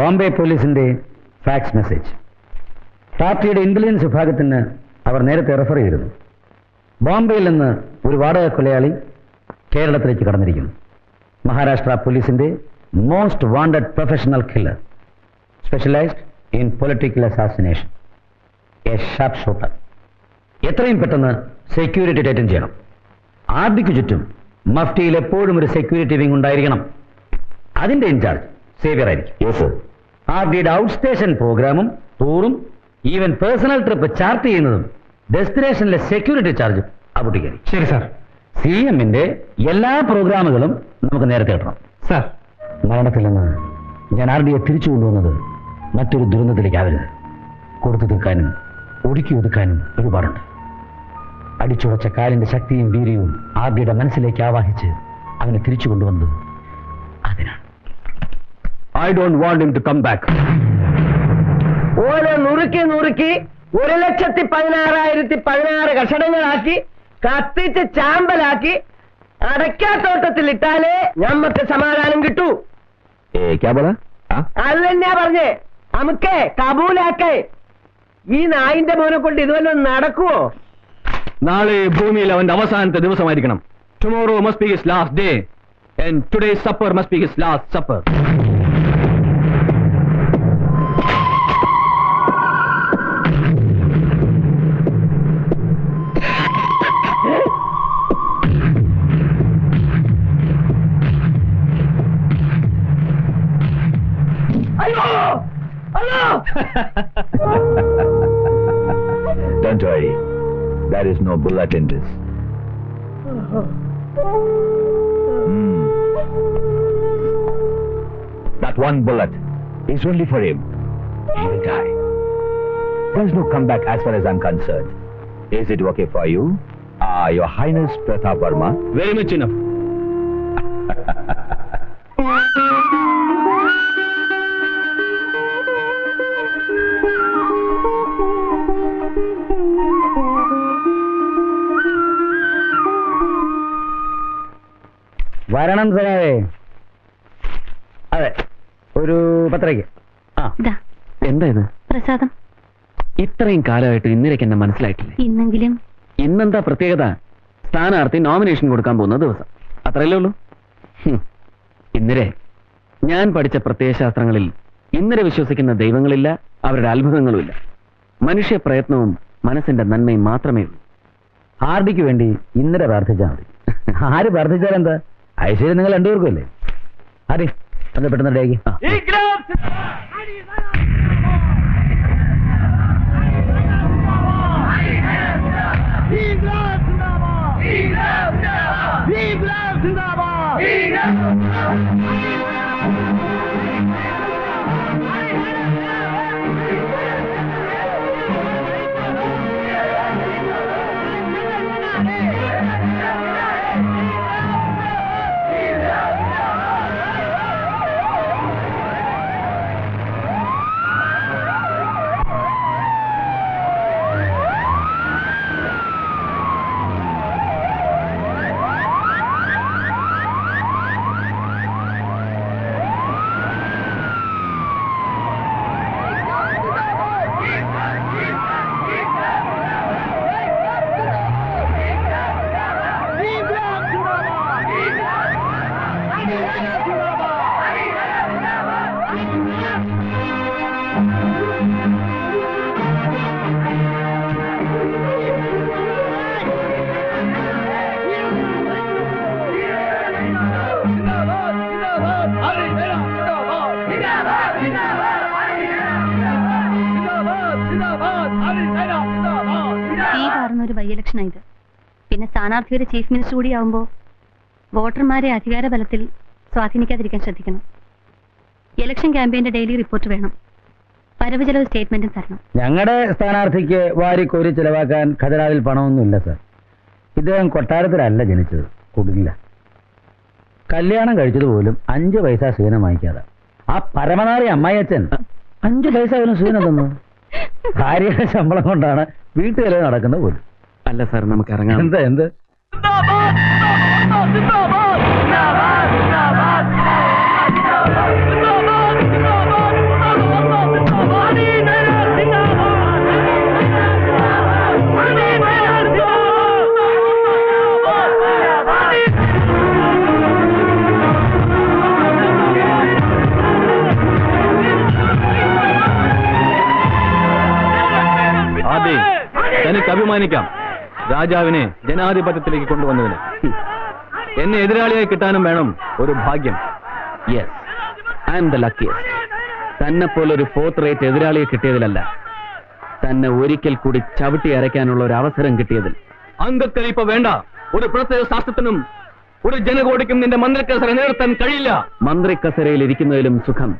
ബോംബെ പോലീസിന്റെ fax message പാർട്ടിയുടെ intelligence വിഭാഗത്തിന് അവർ നേരത്തെ റെഫർ ചെയ്തിരുന്നു. ബോംബെയിൽ നിന്ന് ഒരു വാടക കൊലയാളി കേരളത്തിലേക്ക് കടന്നിരിക്കുന്നു. മഹാരാഷ്ട്ര പോലീസിന്റെ most wanted professional killer specialised in political assassination a sharp shooter എത്രയും പെട്ടെന്ന് സെക്യൂരിറ്റി ടൈറ്റൻ ചെയ്യണം. ആർഡിക്ക് ചുറ്റും മഫ്റ്റിയിൽ എപ്പോഴും ഒരു സെക്യൂരിറ്റി വിങ് ഉണ്ടായിരിക്കണം. അതിന്റെ ഇൻചാർജ് സേവിയർ ആയിരിക്കും. യെസ് ആർ ഡിയുടെ ഔട്ട് സ്റ്റേഷൻ പ്രോഗ്രാമും ടൂറും ഈവൻ പേഴ്സണൽ ട്രിപ്പ് ചാർട്ട് ചെയ്യുന്നതും ഡെസ്റ്റിനേഷനിലെ സെക്യൂരിറ്റി ചാർജും അബുട്ടിക്കായിരിക്കും ശരി സാർ. സി എമ്മിന്റെ എല്ലാ പ്രോഗ്രാമുകളും നമുക്ക് നേരത്തെ കിട്ടണം. സാർ. മരണത്തിൽ നിന്ന് ഞാൻ ആർ ഡിയെ തിരിച്ചു കൊണ്ടുവന്നത് മറ്റൊരു ദുരന്തത്തിലേക്കാവരുത്. കൊടുത്തു തീർക്കാനും ഒടുക്കി ഒതുക്കാനും ഒരുപാടുണ്ട്. അടിച്ചുടച്ച കാലിന്റെ ശക്തിയും വീര്യവും ആർ ഡിയുടെ മനസ്സിലേക്ക് ആവാഹിച്ച് അവനെ തിരിച്ചു കൊണ്ടുവന്നത് I don't want him to come back ഓനെ നുറുക്കി നുറുക്കി ഒരു ലക്ഷത്തി പതിനാറായിരത്തി പതിനാറ് കഷണങ്ങളാക്കി കത്തിച്ച് ചാമ്പലാക്കി അടയ്ക്കാത്തോട്ടത്തിൽ ഇട്ടാലേ ഞമ്മക്ക് സമാധാനം കിട്ടൂ. അത് തന്നെയാ പറഞ്ഞേ? നമുക്കേ കബൂലാക്കേ. ഈ നായിന്റെ മോനെ കൊണ്ട് ഇതുവല്ലോ നടക്കുവോ? നാളെ ഭൂമിയിൽ അവന്റെ അവസാനത്തെ ദിവസമായിരിക്കണം. Tomorrow must be his last day and today supper must be his last supper is no bullet in this. Mm. That one bullet is only for him. He will die. There's no comeback as far as I'm concerned. Is it okay for you? Ah, uh, Your Highness Pratap Verma? Very much enough. വരണം സഖാവേ. അതെ ഒരു പത്രയ്ക്ക് ആ. ഇതാ. എന്താ ഇത് പ്രസാദം. ഇത്രയും കാലമായിട്ട് ഇന്നലേക്ക് എന്നെ മനസ്സിലായിട്ടില്ല? ഇന്നെങ്കിലും. ഇന്നെന്താ പ്രത്യേകത? സ്ഥാനാർത്ഥി നോമിനേഷൻ കൊടുക്കാൻ പോകുന്ന ദിവസം. അത്രയല്ലേ ഉള്ളൂ? ഹും. ഇന്ദിരെ ഞാൻ പഠിച്ച പ്രത്യയശാസ്ത്രങ്ങളിൽ ഇന്നലെ വിശ്വസിക്കുന്ന ദൈവങ്ങളില്ല അവരുടെ അത്ഭുതങ്ങളുമില്ല. മനുഷ്യ പ്രയത്നവും മനസ്സിന്റെ നന്മയും മാത്രമേ ഉള്ളൂ. ആർഡിക്ക് വേണ്ടി ഇന്നലെ പ്രാർത്ഥിച്ചാൽ മതി. ആര് പ്രാർത്ഥിച്ചാലെന്താ ഐശ്വര്യം നിങ്ങൾ രണ്ടുപേർക്കും അല്ലേ ആരെ? ഒന്ന് പെട്ടെന്ന് റെഡിയാക്കി. ആ. ഈ പാർന്ന ഒരു ഇലക്ഷനാ ഇത്. പിന്നെ സ്ഥാനാർത്ഥിയുടെ ചീഫ് മിനിസ്റ്റർ കൂടി ആവുമ്പോൾ വോട്ടർമാരെ അധികാര ബലത്തിൽ സ്വാധീനിക്കാതിരിക്കാൻ ശ്രദ്ധിക്കണം. ഇലക്ഷൻ ക്യാമ്പയിന്റെ ഡെയിലി റിപ്പോർട്ട് വേണം. വരവ് ചെലവ് സ്റ്റേറ്റ്മെന്റും തരണം. ഞങ്ങളുടെ സ്ഥാനാർത്ഥിക്ക് വാരിക്കോരി ചിലവാക്കാൻ ഖജനാവിൽ പണമൊന്നുമില്ല സർ. ഇദ്ദേഹം കൊട്ടാരത്തിലല്ല ജനിച്ചത് കുടില്ല കല്യാണം കഴിച്ചത് പോലും അഞ്ച് പൈസ സീനം വാങ്ങിക്കാതെ. ആ പരമനാറി അമ്മായിയച്ഛൻ അഞ്ച് പൈസ അവന് സീനം തന്നു. ഭാര്യയുടെ ശമ്പളം കൊണ്ടാണ് വീട്ടുകാരെ നടക്കുന്നത് പോലും. അല്ല സാർ നമുക്ക് ഇറങ്ങാം. എന്താ എന്ത്? തനിക്ക് അഭിമാനിക്കാം. രാജാവിനെ ജനാധിപത്യത്തിലേക്ക് കൊണ്ടുവന്നതിന്. എന്നെ എതിരാളിയായി കിട്ടാനും വേണം ഒരു ഭാഗ്യം. Yes I'm the luckiest തന്നെ പോലെ ഒരു ഫോർത്ത് റേറ്റ് എതിരാളിയെ കിട്ടിയതിലല്ല. തന്നെ ഒരിക്കൽ കൂടി ചവിട്ടി അരയ്ക്കാനുള്ള ഒരു അവസരം കിട്ടിയതിൽ. അംഗക്കലിപ്പ വേണ്ട. ഒരു പ്രത്യേക ശാസ്ത്രത്തിനും ഒരു ജനകോടിക്കും നിന്റെ മന്ത്രിക്കസര നിലനിർത്താൻ കഴിയില്ല. മന്ത്രിക്കസരയിൽ ഇരിക്കുന്നതിലും സുഖം.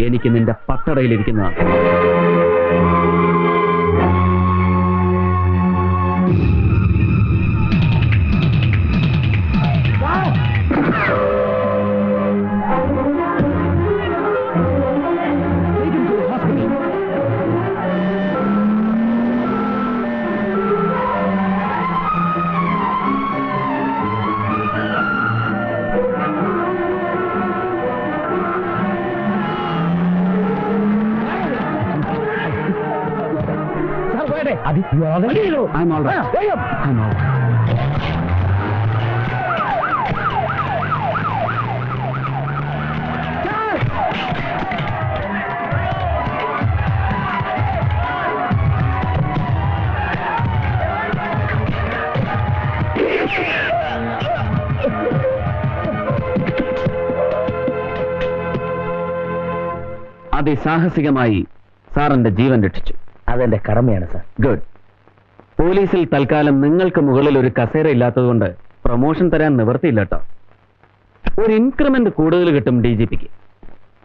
എനിക്ക് നിന്റെ പട്ടടയിൽ ഇരിക്കുന്നതാണ്. I'm all right. I'm all right. അതിസാഹസികമായി സാറിന്റെ ജീവൻ രക്ഷിച്ചു. അതെന്റെ കടമയാണ് സാർ. ഗുഡ് പോലീസിൽ തൽക്കാലം നിങ്ങൾക്ക് മുകളിൽ ഒരു കസേര ഇല്ലാത്തതുകൊണ്ട് പ്രൊമോഷൻ തരാൻ നിവർത്തിയില്ല കേട്ടോ ഒരു ഇൻക്രിമെന്റ് കൂടുതൽ കിട്ടും ഡി ജി പിക്ക്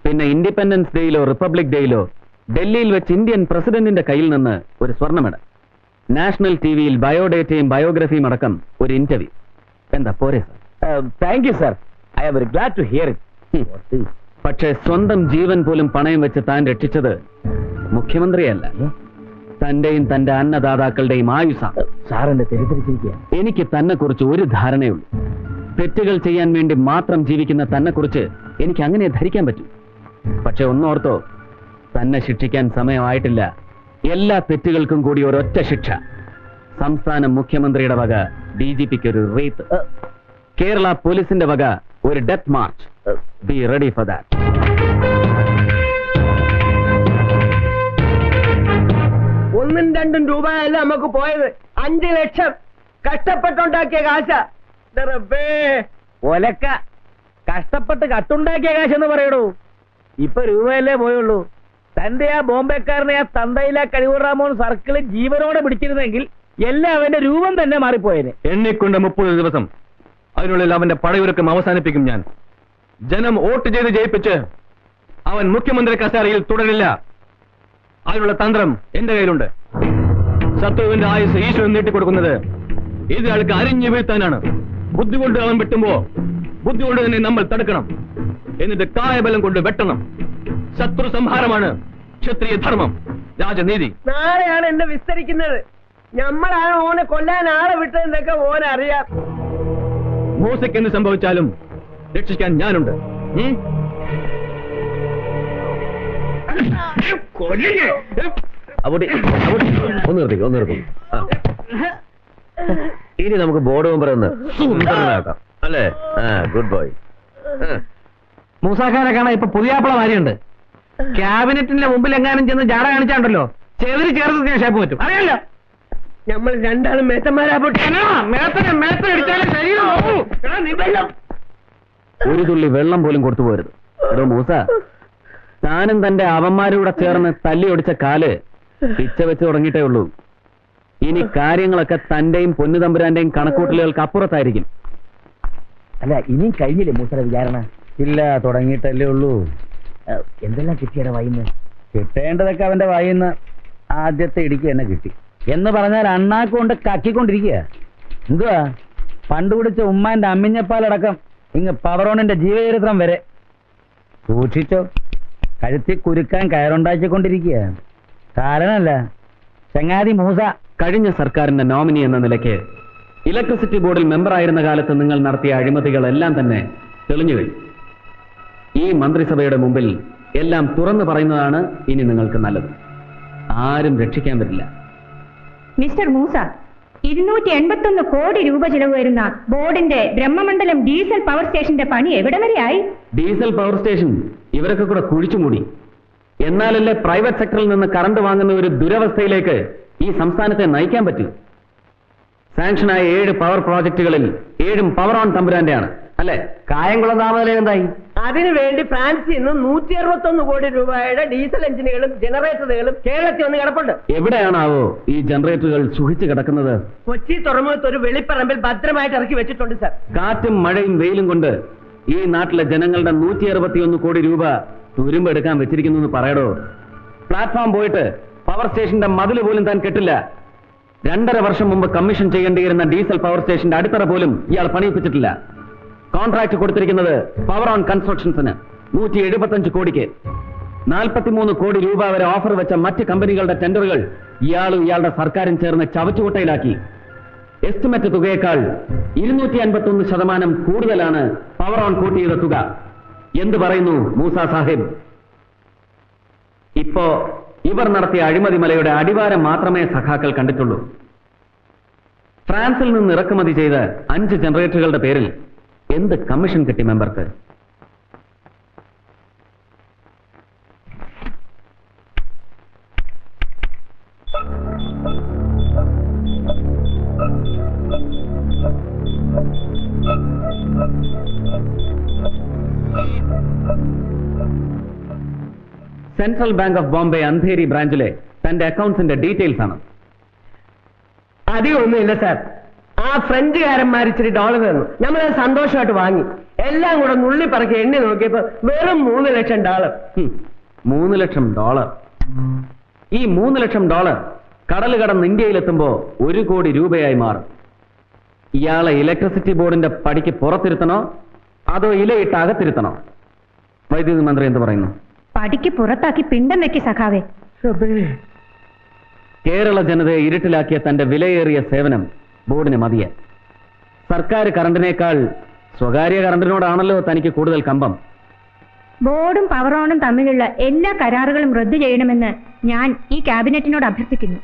പിന്നെ ഇൻഡിപെൻഡൻസ് ഡേയിലോ റിപ്പബ്ലിക് ഡേയിലോ ഡൽഹിയിൽ വെച്ച് ഇന്ത്യൻ പ്രസിഡന്റിന്റെ കയ്യിൽ നിന്ന് ഒരു സ്വർണമെഡൽ നാഷണൽ ടി വിയിൽ ബയോഡേറ്റയും ബയോഗ്രഫിയും അടക്കം ഒരു ഇന്റർവ്യൂ എന്താ പോരെ sir? Thank you sir I am very glad to hear it പക്ഷേ സ്വന്തം ജീവൻ പോലും പണയം വെച്ച് താൻ രക്ഷിച്ചത് മുഖ്യമന്ത്രിയല്ല. തന്റെയും തന്റെ അന്നദാതാക്കളുടെയും ആയുസാണ് സാറിന്റെ തെറ്റിദ്ധരിച്ചിരിക്കുക എനിക്ക് തന്നെ കുറിച്ച് ഒരു ധാരണയുള്ളൂ. തെറ്റുകൾ ചെയ്യാൻ വേണ്ടി മാത്രം ജീവിക്കുന്ന തന്നെ കുറിച്ച് എനിക്ക് അങ്ങനെ ധരിക്കാൻ പറ്റും. പക്ഷെ ഒന്നോർത്തോ തന്നെ ശിക്ഷിക്കാൻ സമയമായിട്ടില്ല. എല്ലാ തെറ്റുകൾക്കും കൂടി ഒരൊറ്റ ശിക്ഷ. സംസ്ഥാന മുഖ്യമന്ത്രിയുടെ വക ഡി ജി പിക്ക് ഒരു റീത്ത്. കേരള പോലീസിന്റെ വക ഒരു death march. Be ready for that ഒന്നും രണ്ടും രൂപയല്ല നമുക്ക് പോയത്. അഞ്ചു ലക്ഷം കഷ്ടപ്പെട്ടുണ്ടാക്കിയ കാശ. ഒലക്ക. കഷ്ടപ്പെട്ട് കട്ടുണ്ടാക്കിയ കാശെന്ന് പറയണു ഇപ്പൊ രൂപയല്ലേ പോയുള്ളൂ. തന്റെ ആ ബോംബെക്കാരനെ ആ തന്തയിലെ കഴിവുറാമോൻ സർക്കിൾ ജീവനോടെ പിടിച്ചിരുന്നെങ്കിൽ എല്ലാം അവന്റെ രൂപം തന്നെ മാറിപ്പോയേനെ. എണ്ണിക്കൊണ്ട് മുപ്പത് ദിവസം. അതിനുള്ളിൽ അവന്റെ പടയൊരുക്കം അവസാനിപ്പിക്കും ഞാൻ. ജനം വോട്ട് ചെയ്ത് ജയിപ്പിച്ച് അവൻ മുഖ്യമന്ത്രി കസേരയിൽ തുടരില്ല. അതിനുള്ള തന്ത്രം എന്റെ കയ്യിലുണ്ട്. ശത്രുവിന്റെ ആയുസ് ഈശ്വരൻ നീട്ടിക്കൊടുക്കുന്നത് എതിരാൾക്ക് അരിഞ്ഞു വീഴ്ത്താനാണ്. ബുദ്ധി കൊണ്ട് അവൻ വെട്ടുമ്പോ ബുദ്ധി കൊണ്ട് തന്നെ നമ്മൾ തടുക്കണം. എന്നിട്ട് കായബലം കൊണ്ട് വെട്ടണം. ശത്രു സംഹാരമാണ് ക്ഷത്രിയ ധർമ്മം രാജനീതി. നാളെയാണ് എന്നെ വിസ്തരിക്കുന്നത്? നമ്മളാണ് ഓനെ കൊല്ലാൻ ആളെ വിട്ടതെന്നൊക്കെ ഓൻ അറിയാം. മൂസയ്ക്ക് എന്ത് സംഭവിച്ചാലും രക്ഷിക്കാൻ ഞാനുണ്ട്. ഉം? അവിടെ അവിടെ. ഒന്ന് നിർത്തിക്കോ ഒന്ന് ഇനി നമുക്ക് ബോർഡ് മെമ്പർ എന്ന് സുന്ദരനാക്കാം. അല്ലേ? ആ ഗുഡ് ബോയ് മൂസാഖാനെ കാണാൻ ഇപ്പൊ പുതിയാപ്പിള മാരിയുണ്ട്. ക്യാബിനറ്റിന്റെ മുമ്പിൽ എങ്ങാനും ചെന്ന് ജാട കാണിച്ചാണ്ടല്ലോ? ചെവിരി ചേർത്ത് ഞാൻ ഷേപ്പ് പറ്റും. അറിയാലോ നമ്മൾ രണ്ടാളും മേത്തന്മാരാ മേത്തനെ ശരീരം. ഒരു തുള്ളി വെള്ളം പോലും കൊടുത്തു പോരുത്. എടോ മൂസ താനും തന്റെ അവന്മാരൂടെ ചേർന്ന് തല്ലി ഒടിച്ച കാൽ പിച്ച വെച്ച് തുടങ്ങിയിട്ടേ ഉള്ളൂ. ഇനി കാര്യങ്ങളൊക്കെ തന്റെയും പൊന്നുതമ്പുരാന്റെയും കണക്കൂട്ടലുകൾക്ക് അപ്പുറത്തായിരിക്കും. അല്ല ഇനി കഴിഞ്ഞില്ലേ മൂസയുടെ വിചാരണ? ഇല്ല തുടങ്ങിയിട്ടല്ലേ ഉള്ളൂ. ഏഹ്, എന്തെല്ലാം കിട്ടിയുടെ വായിന്ന്? കിട്ടേണ്ടതൊക്കെ അവന്റെ വായിന്ന് ആദ്യത്തെ ഇടിക്ക് തന്നെ കിട്ടി. എന്ന് പറഞ്ഞാൽ അണ്ണാക്കൊണ്ട് കക്കിക്കൊണ്ടിരിക്കുക. എന്തുവാ? പണ്ട് പിടിച്ച ഉമ്മാന്റെ അമ്മിഞ്ഞപ്പാലടക്കം ഇങ്ങ് പവറോണിന്റെ ജീവചരിത്രം വരെ. സൂക്ഷിച്ചോ? കഴുത്തി കുരുക്കാൻ കയറുണ്ടാക്കിക്കൊണ്ടിരിക്കുക. കാരണല്ല ചങ്ങാതി മൂസ. കഴിഞ്ഞ സർക്കാരിന്റെ നോമിനി എന്ന നിലയ്ക്ക് ഇലക്ട്രിസിറ്റി ബോർഡിൽ മെമ്പർ ആയിരുന്ന കാലത്ത് നിങ്ങൾ നടത്തിയ അഴിമതികളെല്ലാം തന്നെ തെളിഞ്ഞു കഴിഞ്ഞു. ഈ മന്ത്രിസഭയുടെ മുമ്പിൽ എല്ലാം തുറന്നു പറയുന്നതാണ് ഇനി നിങ്ങൾക്ക് നല്ലത്. ആരും രക്ഷിക്കാൻ പറ്റില്ല. മിസ്റ്റർ മൂസ ഇരുന്നൂറ്റി എൺപത്തൊന്ന് കോടി രൂപ ചിലവ് വരുന്ന ബോർഡിന്റെ ബ്രഹ്മമണ്ഡലം ഡീസൽ പവർ സ്റ്റേഷന്റെ പണി എവിടെ വരെയായി? ഡീസൽ പവർ സ്റ്റേഷൻ ഇവരൊക്കെ കൂടെ കുഴിച്ചുമൂടി എന്നാലല്ലേ പ്രൈവറ്റ് സെക്ടറിൽ നിന്ന് കറണ്ട് വാങ്ങുന്ന ഒരു ദുരവസ്ഥയിലേക്ക് ഈ സംസ്ഥാനത്തെ നയിക്കാൻ പറ്റൂ. സാങ്ഷനായ ഏഴ് പവർ പ്രോജക്റ്റുകളിൽ ഏഴും പവർ ഓൺ തമ്പുരാന്റെയാണ്. അല്ലേ? കായംകുളം താപനില എന്തായി? അതിനു വേണ്ടി ഫ്രാൻസിൽ നിന്ന് നൂറ്റി അറുപത്തൊന്ന് കോടി രൂപയുടെ ഡീസൽ എഞ്ചിനുകളും ജനറേറ്ററുകളും കേരളത്തിൽ വന്ന് കിടപ്പുണ്ട്. എവിടെയാണാവോ ഈ ജനറേറ്ററുകൾ സുഖിച്ച് കിടക്കുന്നത്? കൊച്ചി തുറമുഖത്ത് ഒരു വെളിപ്പറമ്പിൽ ഭദ്രമായിട്ട് ഇറക്കി വെച്ചിട്ടുണ്ട് സാർ. കാറ്റും മഴയും വെയിലും കൊണ്ട് ഈ നാട്ടിലെ ജനങ്ങളുടെ നൂറ്റി അറുപത്തിയൊന്ന് കോടി രൂപ തുരുമ്പെടുക്കാൻ വെച്ചിരിക്കുന്നു എന്ന് പറയടോ. പ്ലാറ്റ്ഫോം പോയിട്ട് പവർ സ്റ്റേഷന്റെ മതിൽ പോലും താൻ കെട്ടില്ല. രണ്ടര വർഷം മുമ്പ് കമ്മീഷൻ ചെയ്യേണ്ടിയിരുന്ന ഡീസൽ പവർ സ്റ്റേഷന്റെ അടിത്തറ പോലും ഇയാൾ പണിയിപ്പിച്ചിട്ടില്ല. കോൺട്രാക്ട് കൊടുത്തിരിക്കുന്നത് പവർ ഓൺ കൺസ്ട്രക്ഷൻസിന് നൂറ്റി എഴുപത്തഞ്ച് കോടിക്ക്. നാൽപ്പത്തിമൂന്ന് കോടി രൂപ വരെ ഓഫർ വെച്ച മറ്റ് കമ്പനികളുടെ ടെൻഡറുകൾ ഇയാളും ഇയാളുടെ സർക്കാരും ചേർന്ന് ചവറ്റുകുട്ടയിലാക്കി. എസ്റ്റിമേറ്റ് തുകയേക്കാൾ ഇരുന്നൂറ്റി അൻപത്തി ഒന്ന് ശതമാനം കൂടുതലാണ് പവർ ഓൺ കൂട്ടിയത് തുക. എന്ത് പറയുന്നു മൂസ സാഹിബ്? ഇപ്പോ ഇവർ നടത്തിയ അഴിമതി മലയുടെ അടിവാരം മാത്രമേ സഖാക്കൾ കണ്ടിട്ടുള്ളൂ. ഫ്രാൻസിൽ നിന്ന് ഇറക്കുമതി ചെയ്ത അഞ്ച് ജനറേറ്ററുകളുടെ പേരിൽ എന്ത് കമ്മീഷൻ കിട്ടി മെമ്പർക്ക്? Central bank of Bombay Andheri ബ്രാഞ്ചിലെ തന്റെ അക്കൗണ്ട്സിന്റെ ഡീറ്റെയിൽസ് ആണ്. അധികം ഒന്നുമില്ല സാർ. ആ ഫ്രഞ്ചുകാരന്മാർ ഇച്ചിരി ഡോളർ തന്നു. നമ്മളത് സന്തോഷമായിട്ട് വാങ്ങി. എല്ലാം കൂടെ നുള്ളി പറക്കി എണ്ണി നോക്കിയപ്പോ വെറും മൂന്ന് ലക്ഷം ഡോളർ മൂന്ന് ലക്ഷം ഡോളർ ഈ മൂന്ന് ലക്ഷം ഡോളർ കടൽ കടന്ന് ഇന്ത്യയിലെത്തുമ്പോ ഒരു കോടി രൂപയായി മാറും. ഇയാളെ ഇലക്ട്രിസിറ്റി ബോർഡിന്റെ പടിക്ക് പുറത്തിരുത്തണോ? അതോ ഇലയിട്ട് അകത്തിരുത്തണോ? വൈദ്യുതി മന്ത്രി എന്ത് പറയുന്നു? പടിക്ക് പുറത്താക്കി പിണ്ടം വെക്കി സഖാവേ. കേരള ജനതയെ ഇരുട്ടിലാക്കിയ തന്റെ വിലയേറിയ സേവനം ബോർഡിന് മതിയെ. സർക്കാർ കറണ്ടിനേക്കാൾ സ്വകാര്യ കറണ്ടിനോടാണല്ലോ തനിക്ക് കൂടുതൽ കമ്പം. ബോർഡും പവർ ഓണും തമ്മിലുള്ള എല്ലാ കരാറുകളും റദ്ദു ചെയ്യണമെന്ന് ഞാൻ ഈ ക്യാബിനറ്റിനോട് അഭ്യർത്ഥിക്കുന്നു.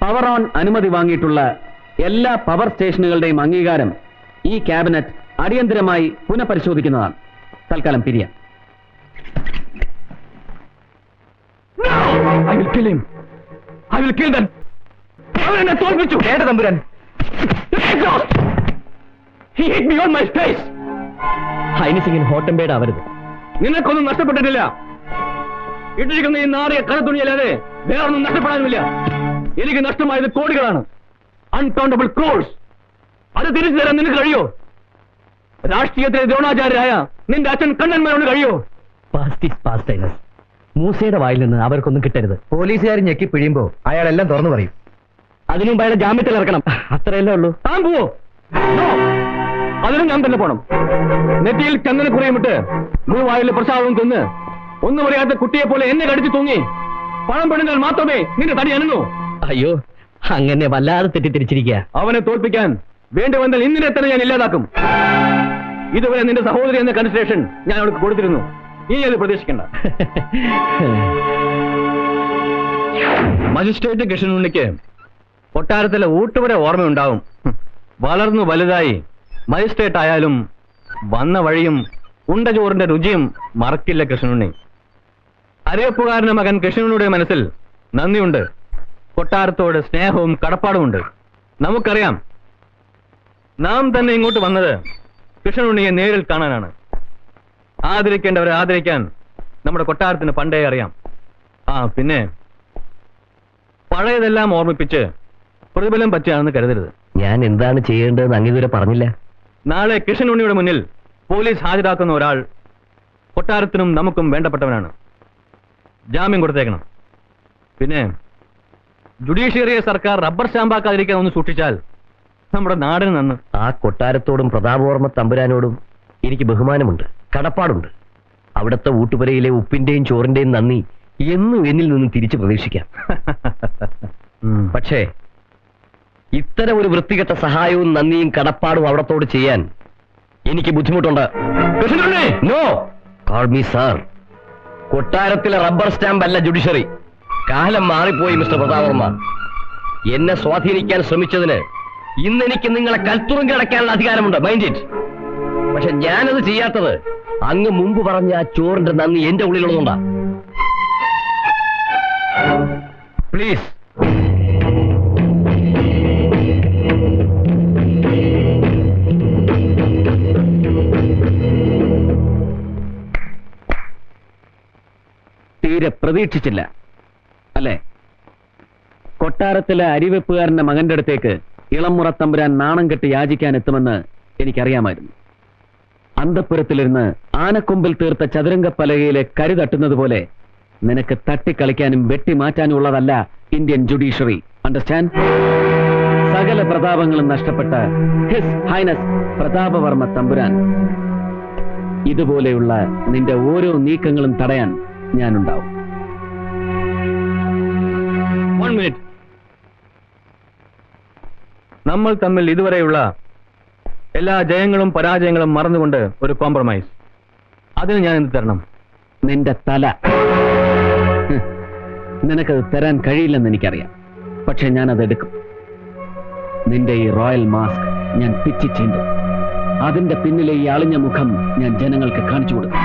പവർ ഓൺ അനുമതി വാങ്ങിയിട്ടുള്ള എല്ലാ പവർ സ്റ്റേഷനുകളുടെയും അംഗീകാരം ഈ ക്യാബിനറ്റ് അടിയന്തരമായി പുനഃപരിശോധിക്കുന്നതാണ്. തൽക്കാലം പിരിയാം. I will kill him. I will kill them. അവൻ എന്നെ തോൽപ്പിച്ചു. കേട്ട തമ്പുരാൻ. He hit അവരുത് നിനക്കൊന്നും നഷ്ടപ്പെട്ടിട്ടില്ല. ഇട്ടിരിക്കുന്ന ഈ നാറിയ കടത്തുണിയല്ലാതെ വേറൊന്നും നഷ്ടപ്പെടാനുമില്ല. എനിക്ക് നഷ്ടമായത് കോടികളാണ്. അൺകൗണ്ടബിൾ ക്രോഡ്സ് അത് തിരിച്ചു തരാൻ നിനക്ക് കഴിയോ? രാഷ്ട്രീയത്തിലെ ദ്രോണാചാര്യരായ നിന്റെ അച്ഛൻ കണ്ണന്മാരോട് കഴിയോ? മൂസയുടെ വായിൽ നിന്ന് അവർക്കൊന്നും കിട്ടരുത്. പോലീസുകാർ ഞെക്കി പിഴിയുമ്പോ അയാളെല്ലാം തുറന്നു പറയും. അതിനു മുമ്പ് അയാളെ ജാമ്യത്തിൽ ഇറക്കണം. അത്രയല്ലേ ഉള്ളൂ. താൻ പോവോ. അതിനും ഞാൻ തന്നെ പോണം. നെറ്റിയിൽ ചന്ദന കുറയുമിട്ട് ഗുരുവായൂരിലെ പ്രസാദവും തിന്ന് ഒന്നും അറിയാത്ത കുട്ടിയെ പോലെ എന്നെ കടിച്ചു തൂങ്ങി. പണം പെടുന്നാൽ മാത്രമേ നിന്റെ തടി അനങ്ങൂ. അയ്യോ അങ്ങനെ വല്ലാതെ തെറ്റിദ്ധരിച്ചിരിക്കുക അവനെ തോൽപ്പിക്കാൻ വേണ്ടി വന്നാൽ ഇന്നിനെ തന്നെ ഞാൻ ഇല്ലാതാക്കും. ഇതുവരെ നിന്റെ സഹോദരി എന്ന കൺസിഡറേഷൻ ഞാൻ അവൾക്ക് കൊടുത്തിരുന്നു. ഇനി അത് പ്രതീക്ഷിക്കണ്ട. മജിസ്ട്രേറ്റ് കൃഷ്ണനുണ്ണിക്ക് കൊട്ടാരത്തിലെ ഊട്ടുവരെ ഓർമ്മയുണ്ടാവും. വളർന്നു വലുതായി. മജിസ്ട്രേറ്റ് ആയാലും വന്ന വഴിയും ഉണ്ടചോറിന്റെ രുചിയും മറക്കില്ല കൃഷ്ണനുണ്ണി. അരയപ്പുകാരന്റെ മകൻ കൃഷ്ണനുണ്ണിയുടെ മനസ്സിൽ നന്ദിയുണ്ട്. കൊട്ടാരത്തോട് സ്നേഹവും കടപ്പാടുമുണ്ട്. നമുക്കറിയാം. നാം തന്നെ ഇങ്ങോട്ട് വന്നത് കൃഷ്ണനുണ്ണിയെ നേരിൽ കാണാനാണ്. ആദരിക്കേണ്ടവരെ ആദരിക്കാൻ നമ്മുടെ കൊട്ടാരത്തിന് പണ്ടേ അറിയാം. ആ പിന്നെ പഴയതെല്ലാം ഓർമ്മിപ്പിച്ച് പ്രതിഫലം പറ്റുകയാണെന്ന് കരുതരുത്. ഞാൻ എന്താണ് ചെയ്യേണ്ടതെന്ന് അങ്ങിതുവരെ പറഞ്ഞില്ല. നാളെ കൃഷ്ണനുണ്ണിയുടെ മുന്നിൽ പോലീസ് ഹാജരാക്കുന്ന ഒരാൾ കൊട്ടാരത്തിനും നമുക്കും വേണ്ടപ്പെട്ടവനാണ്. ജാമ്യം കൊടുത്തേക്കണം. പിന്നെ ജുഡീഷ്യറിയെ സർക്കാർ റബ്ബർ സ്റ്റാമ്പാക്കാതിരിക്കാൻ ഒന്ന് സൂക്ഷിച്ചാൽ നമ്മുടെ നാടിന് നന്ന്. ആ കൊട്ടാരത്തോടും പ്രതാപവർമ്മ തമ്പുരാനോടും എനിക്ക് ബഹുമാനമുണ്ട് കടപ്പാടുണ്ട്. അവിടുത്തെ ഊട്ടുപുരയിലെ ഉപ്പിന്റെയും ചോറിന്റെയും നന്ദി എന്നും എന്നിൽ നിന്നും തിരിച്ചു പ്രതീക്ഷിക്കാം. പക്ഷേ ഇത്തരം ഒരു വൃത്തികെട്ട സഹായവും നന്ദിയും കടപ്പാടും അവിടത്തോട് ചെയ്യാൻ എനിക്ക് ബുദ്ധിമുട്ടുണ്ട്! നോ കോൾ മീ സാർ കൊട്ടാരത്തിലെ റബ്ബർ സ്റ്റാമ്പ് അല്ല ജുഡീഷ്യറി. കാലം മാറിപ്പോയി മിസ്റ്റർ പ്രതാപവർമ്മ. എന്നെ സ്വാധീനിക്കാൻ ശ്രമിച്ചതിന് ഇന്ന് എനിക്ക് നിങ്ങളെ കൽത്തുറങ്ങി അടയ്ക്കാനുള്ള അധികാരമുണ്ട്. മൈൻഡ് ഇറ്റ് പക്ഷെ ഞാനത് ചെയ്യാത്തത് അങ്ങ് മുമ്പ് പറഞ്ഞ ആ ചോറിന്റെ നന്ദി എന്റെ ഉള്ളിലുള്ളതുകൊണ്ടാ. പ്ലീസ് തീരെ പ്രതീക്ഷിച്ചില്ല. അല്ലേ? കൊട്ടാരത്തിലെ അരിവെപ്പുകാരന്റെ മകന്റെ അടുത്തേക്ക് ഇളമുറ തമ്പുരാൻ നാണം കെട്ട് യാചിക്കാൻ എത്തുമെന്ന് എനിക്കറിയാമായിരുന്നു. അന്തപ്പുരത്തിലിരുന്ന് ആനക്കൊമ്പിൽ തീർത്ത ചതുരംഗ പലകയിലെ കരി തട്ടുന്നത് പോലെ നിനക്ക് തട്ടിക്കളിക്കാനും വെട്ടിമാറ്റാനും ഉള്ളതല്ല ഇന്ത്യൻ ജുഡീഷ്യറി. അണ്ടർസ്റ്റാൻഡ് സകല പ്രതാപങ്ങളും നഷ്ടപ്പെട്ട ഹിസ് ഹൈനസ് പ്രതാപവർമ്മ തമ്പുരാൻ. ഇതുപോലെയുള്ള നിന്റെ ഓരോ നീക്കങ്ങളും തടയാൻ ഞാനുണ്ടാവും. വൺ മിനിറ്റ് നമ്മൾ തമ്മിൽ ഇതുവരെയുള്ള എല്ലാ ജയങ്ങളും പരാജയങ്ങളും മറന്നുകൊണ്ട് ഒരു കോംപ്രമൈസ് അതിന് ഞാൻ എന്ത് തരണം? നിന്റെ തല. നിനക്കത് തരാൻ കഴിയില്ലെന്ന് എനിക്കറിയാം. പക്ഷെ ഞാനത് എടുക്കും. നിന്റെ ഈ റോയൽ മാസ്ക് ഞാൻ പിച്ചി ചീന്തും അതിന്റെ പിന്നിലെ ഈ അളിഞ്ഞ മുഖം ഞാൻ ജനങ്ങൾക്ക് കാണിച്ചു കൊടുക്കും.